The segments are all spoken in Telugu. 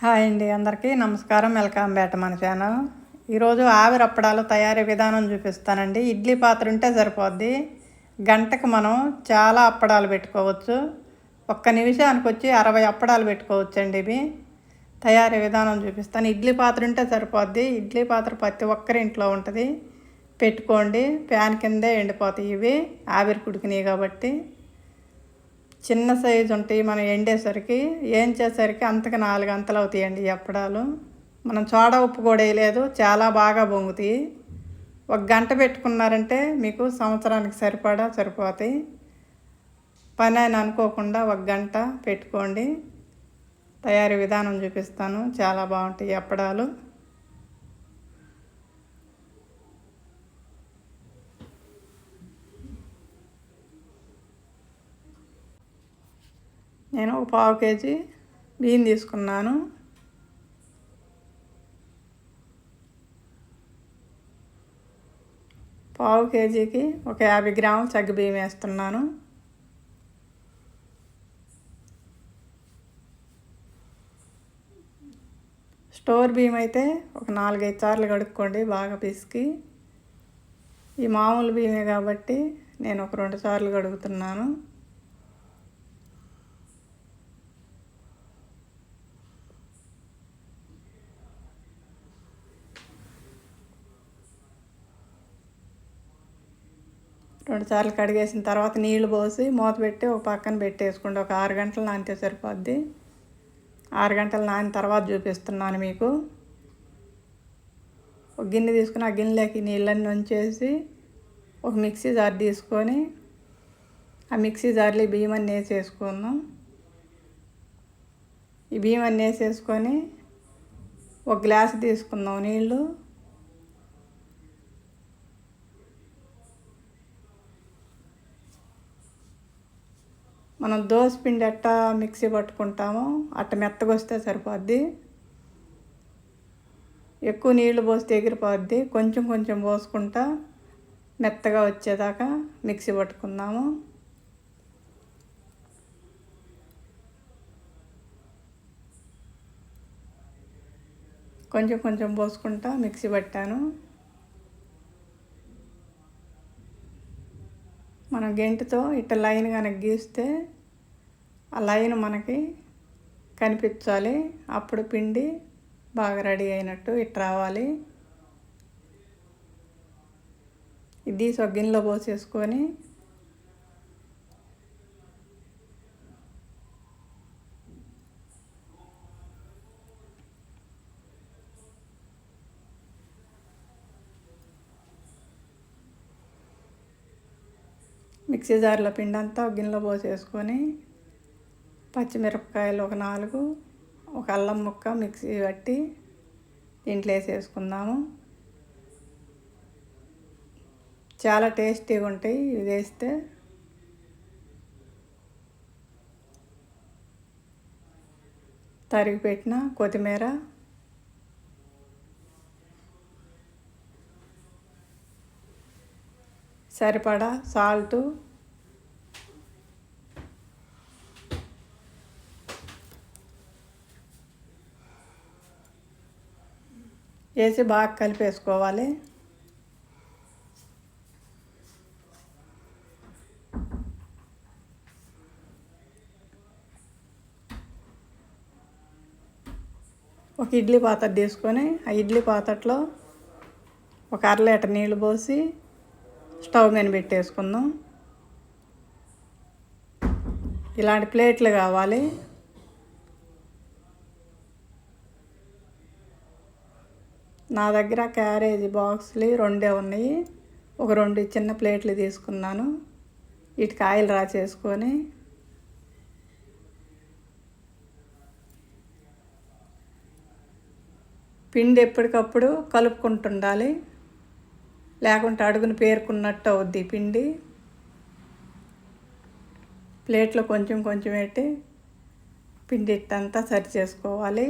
హాయ్ అండి అందరికీ నమస్కారం. వెల్కమ్ బ్యాట్ మన ఛానల్. ఈరోజు ఆవిరి అప్పడాలు తయారీ విధానం చూపిస్తానండి. ఇడ్లీ పాత్ర ఉంటే సరిపోద్ది. గంటకు మనం చాలా అప్పడాలు పెట్టుకోవచ్చు. ఒక్క నిమిషానికి వచ్చి అరవై అప్పడాలు పెట్టుకోవచ్చు అండి ఇవి. తయారీ విధానం చూపిస్తాను. ఇడ్లీ పాత్ర ఉంటే సరిపోద్ది. ఇడ్లీ పాత్ర ప్రతి ఒక్కరి ఇంట్లో ఉంటుంది. పెట్టుకోండి. ఫ్యాన్ కిందే ఎండిపోతాయి ఇవి. ఆవిరి కుడికినాయి కాబట్టి. చిన్న సైజు ఉంటాయి మనం ఎండేసరికి ఏంచేసరికి అంతకు నాలుగు అంతలు అవుతాయండి ఎప్పడాలు అప్పడాలు. మనం చోడ ఉప్పు కూడా వేయలేదు చాలా బాగా పొంగుతాయి. ఒక గంట పెట్టుకున్నారంటే మీకు సంవత్సరానికి సరిపడా సరిపోతాయి. పని అని అనుకోకుండా ఒక గంట పెట్టుకోండి. తయారీ విధానం చూపిస్తాను చాలా బాగుంటాయి ఎప్పడాలు అప్పడాలు. నేను ఒక పావు కేజీ బియ్యం తీసుకున్నాను. పావు కేజీకి ఒక యాభై గ్రాములు చగ్గు బియ్యం వేస్తున్నాను. స్టోర్ బియ్యం అయితే ఒక నాలుగైదు సార్లు కడుక్కోండి బాగా పిసికి. ఈ మామూలు బియ్యమే కాబట్టి నేను ఒక రెండు సార్లు కడుగుతున్నాను. రెండు సార్లు కడిగేసిన తర్వాత నీళ్ళు పోసి మూత పెట్టి ఒక పక్కన పెట్టేసుకోండి. ఒక ఆరు గంటలు నానితే సరిపోద్ది. ఆరు గంటలు నాని తర్వాత చూపిస్తున్నాను మీకు. ఒక గిన్నె తీసుకుని ఆ గిన్నెలోకి నీళ్ళని ఉంచేసి ఒక మిక్సీ జార్ తీసుకొని ఆ మిక్సీ జార్లో బియ్యం అన్నీ వేసేసుకుందాం ఈ బియ్యం అన్నీ వేసేసుకొని ఒక గ్లాస్ తీసుకుందాం నీళ్ళు. మనం దోశ పిండి ఎట్టా మిక్సీ పట్టుకుంటామో. అట్ట మెత్తగా వస్తే సరిపోద్ది. ఎక్కువ నీళ్ళు పోస్తే ఎగిరిపోద్ది. కొంచెం కొంచెం పోసుకుంటా మెత్తగా వచ్చేదాకా మిక్సీ పట్టుకుందాము. కొంచెం కొంచెం పోసుకుంటా మిక్సీ పట్టాను. మనం గెంటుతో ఇట్ట లైన్ కనుక గీస్తే ఆ లైన్ మనకి కనిపించాలి. అప్పుడు పిండి బాగా రెడీ అయినట్టు ఇట్లా రావాలి. ఇది సొగ్గిన్లో పోసేసుకొని మిక్సీ జార్లో పిండి అంతా గిన్నెలో పోసేసుకొని పచ్చిమిరపకాయలు ఒక నాలుగు ఒక అల్లం ముక్క మిక్సీ పట్టి ఇంట్లో వేసేసుకుందాము. చాలా టేస్టీగా ఉంటాయి ఇది వేస్తే. తరిగి పెట్టిన కొత్తిమీర. సరిపడా సాల్టు. వేసి బాగా కలిపేసుకోవాలి. ఒక ఇడ్లీ పాత్ర తీసుకొని ఆ ఇడ్లీ పాత్రలో ఒక అర లీటర్ నీళ్ళు పోసి స్టవ్ మీద పెట్టేసుకుందాం. ఇలాంటి ప్లేట్లు కావాలి. నా దగ్గర క్యారేజీ బాక్స్లు రెండే ఉన్నాయి. ఒక రెండు చిన్న ప్లేట్లు తీసుకున్నాను. వీటికి ఆయిల్ రాసేసుకొని పిండి ఎప్పటికప్పుడు కలుపుకుంటుండాలి. లేకుంటే అడుగును పేర్కొన్నట్టు అవుద్ది పిండి. ప్లేట్లో కొంచెం కొంచెం పెట్టి పిండి ఇట్టంతా సరి చేసుకోవాలి.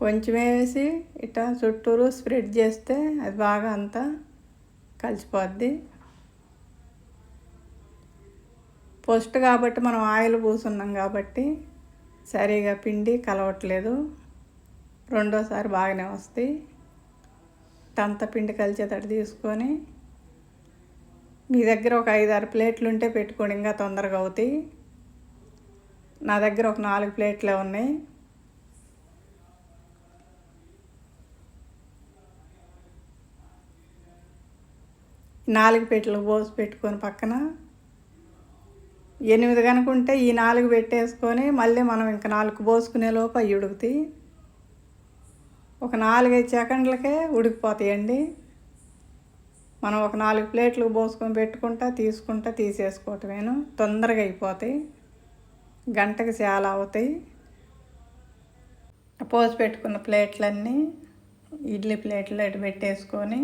కొంచెం వేసి ఇట్లా చుట్టూరు స్ప్రెడ్ చేస్తే అది బాగా అంతా కలిసిపోద్ది. ఫస్ట్ కాబట్టి మనం ఆయిల్ పూసున్నాం కాబట్టి సరిగా పిండి కలవట్లేదు. రెండోసారి బాగానే వస్తాయి టంత పిండి కలిసేటట్టు తీసుకొని మీ దగ్గర ఒక ఐదు ఆరు ప్లేట్లు ఉంటే పెట్టుకోండి ఇంకా తొందరగా అవుతాయి. నా దగ్గర ఒక నాలుగు ప్లేట్లే ఉన్నాయి. నాలుగు పెట్టలు పోసి పెట్టుకొని పక్కన ఎనిమిది కనుకుంటే ఈ నాలుగు పెట్టేసుకొని మళ్ళీ మనం ఇంకా నాలుగు పోసుకునే లోపు అవి ఉడుకుతాయి. ఒక నాలుగైదు సెకండ్లకే ఉడికిపోతాయండి. మనం ఒక నాలుగు ప్లేట్లు పోసుకొని పెట్టుకుంటా తీసుకుంటా తీసేసుకోవటమేను. తొందరగా అయిపోతాయి. గంటకి చాలా అవుతాయి. పోసి పెట్టుకున్న ప్లేట్లన్నీ ఇడ్లీ ప్లేట్లు అటు పెట్టేసుకొని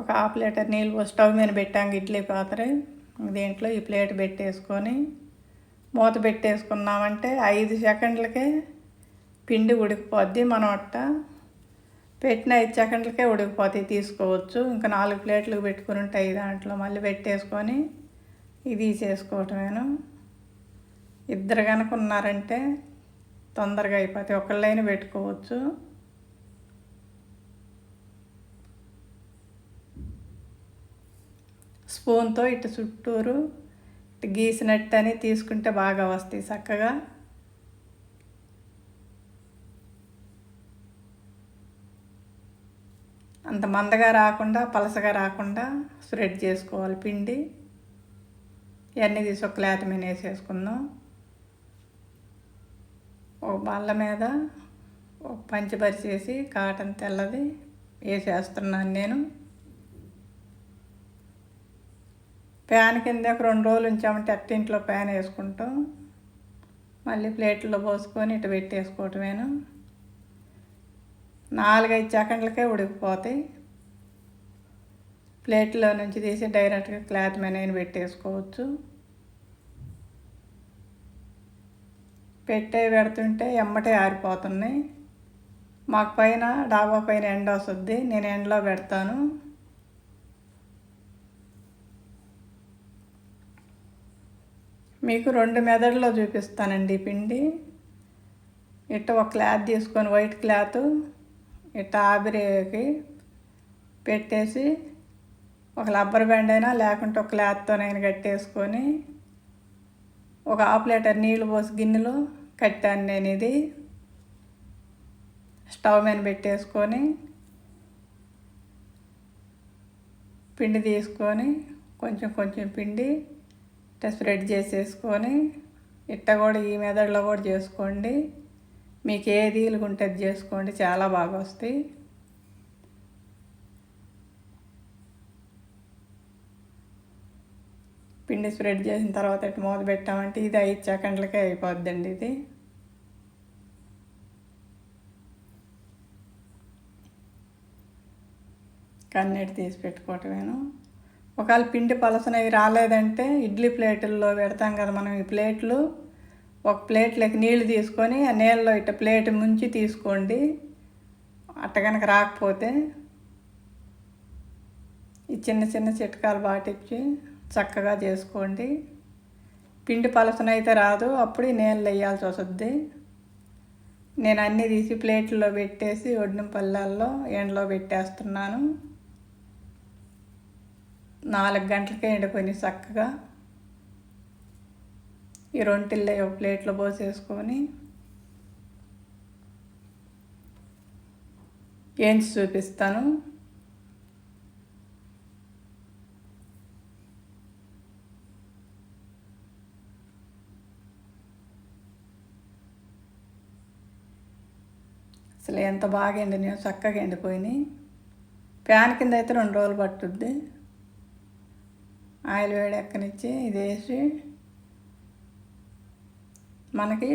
ఒక హాఫ్ లీటర్ నీళ్ళు స్టవ్ మీద పెట్టాం ఇడ్లీ పాత్ర. దీంట్లో ఈ ప్లేట్ పెట్టేసుకొని మూత పెట్టేసుకున్నామంటే ఐదు సెకండ్లకే పిండి ఉడికిపోద్ది మనం అట్ట. పెట్టిన ఐదు సెకండ్లకే ఉడికిపోతాయి తీసుకోవచ్చు. ఇంకా నాలుగు ప్లేట్లు పెట్టుకుని ఉంటాయి దాంట్లో మళ్ళీ పెట్టేసుకొని ఇది తీసేసుకోవటమేను. ఇద్దరు కనుక ఉన్నారంటే తొందరగా అయిపోతాయి. ఒకళ్ళైనా పెట్టుకోవచ్చు. స్పూన్తో ఇటు చుట్టూరు ఇటు గీసినట్టు అని తీసుకుంటే బాగా వస్తాయి చక్కగా. అంత మందగా రాకుండా పలసగా రాకుండా స్ప్రెడ్ చేసుకోవాలి పిండి. ఇవన్నీ తీసి ఒక క్లాత్ మీద వేసేసుకుందాం. ఒక బల్ల మీద ఒక పంచిపరిచేసి కాటన్ తెల్లది వేసేస్తున్నాను నేను. ప్యాన్ కింద ఒక రెండు రోజులు ఉంచామంటే అట్టింట్లో ప్యాన్ వేసుకుంటాం మళ్ళీ ప్లేట్లో పోసుకొని ఇటు పెట్టేసుకోవటమేను. నాలుగైదు సెకండ్లకే ఉడికిపోతాయి. ప్లేట్లో నుంచి తీసి డైరెక్ట్గా క్లాత్ మెనైన్ పెట్టేసుకోవచ్చు. పెట్టే పెడుతుంటే ఎమ్మటే ఆరిపోతున్నాయి. మాకు పైన డాబా పైన ఎండ వస్తుంది. నేను ఎండలో పెడతాను. మీకు రెండు మెదడులో చూపిస్తానండి పిండి. ఇట్ట ఒక క్లాత్ తీసుకొని వైట్ క్లాత్ ఇట్ట ఆవిరికి పెట్టేసి ఒక రబ్బర్ బ్యాండ్ అయినా లేకుంటే ఒక క్లాత్తోనైనా కట్టేసుకొని ఒక హాఫ్ లీటర్ నీళ్ళు పోసి గిన్నెలో కట్టాను నేను ఇది. స్టవ్ మీద పెట్టేసుకొని పిండి తీసుకొని కొంచెం కొంచెం పిండి ఇట్లా స్ప్రెడ్ చేసేసుకొని ఇట్ట కూడా ఈ మెదడులో కూడా చేసుకోండి. మీకు ఏది ఉంటే చేసుకోండి. చాలా బాగా వస్తాయి. పిండి స్ప్రెడ్ చేసిన తర్వాత ఇటు మూత పెట్టామంటే ఇది ఐదు సెకండ్లకే అయిపోద్దండి ఇది. కన్నెట్ తీసి పెట్టుకోవటమేను. ఒకవేళ పిండి పలసనవి రాలేదంటే ఇడ్లీ ప్లేటుల్లో పెడతాం కదా మనం ఈ ప్లేట్లు. ఒక ప్లేట్లోకి నీళ్ళు తీసుకొని ఆ నీళ్ళలో ఇట్ట ప్లేట్ ముంచి తీసుకోండి. అట్ట కనుక రాకపోతే ఈ చిన్న చిన్న చిట్కాలు పాటించి చక్కగా చేసుకోండి. పిండి పలసన అయితే రాదు అప్పుడు నీళ్ళు వేయాల్సి వస్తుంది. నేను అన్నీ తీసి ప్లేట్లో పెట్టేసి ఒడ్డిన పల్లెల్లో ఎండలో పెట్టేస్తున్నాను. నాలుగు గంటలకే ఎండిపోయినాయి చక్కగా. ఈ రొంటిల్లే ఒక ప్లేట్లో పోసేసుకొని ఏంచి చూపిస్తాను. అసలు ఎంత బాగా ఎండినాయో చక్కగా ఎండిపోయినాయి. ప్యాన్ కింద అయితే రెండు రోజులు పట్టుద్ది. ఆయిల్ వేడి ఎక్కనిచ్చి ఇది వేసి మనకి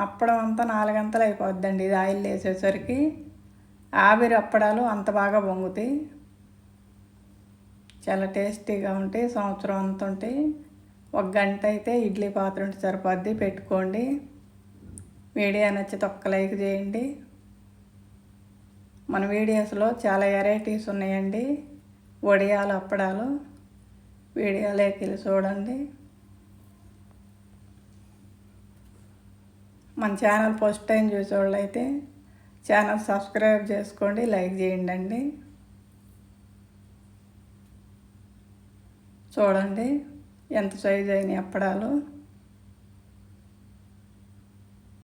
అప్పడం అంతా నాలుగంతలు అయిపోద్దండి. ఇది ఆయిల్ వేసేసరికి ఆవిరి అప్పడాలు అంత బాగా పొంగుతాయి. చాలా టేస్టీగా ఉంటాయి. సంవత్సరం అంత ఉంటాయి. ఒక గంట అయితే ఇడ్లీ పాత్ర ఉంటే సరిపోద్ది. పెట్టుకోండి. వీడియో నచ్చితే తొక్క లైక్ చేయండి. మన వీడియోస్లో చాలా వెరైటీస్ ఉన్నాయండి. వడియాలు అప్పడాలు. వీడియో వెళ్ళి చూడండి. మన ఛానల్ ఫస్ట్ టైం అయితే ఛానల్ సబ్స్క్రైబ్ చేసుకోండి లైక్ చేయండి అండి చూడండి ఎంత సైజు అయినాయి అప్పడాలు.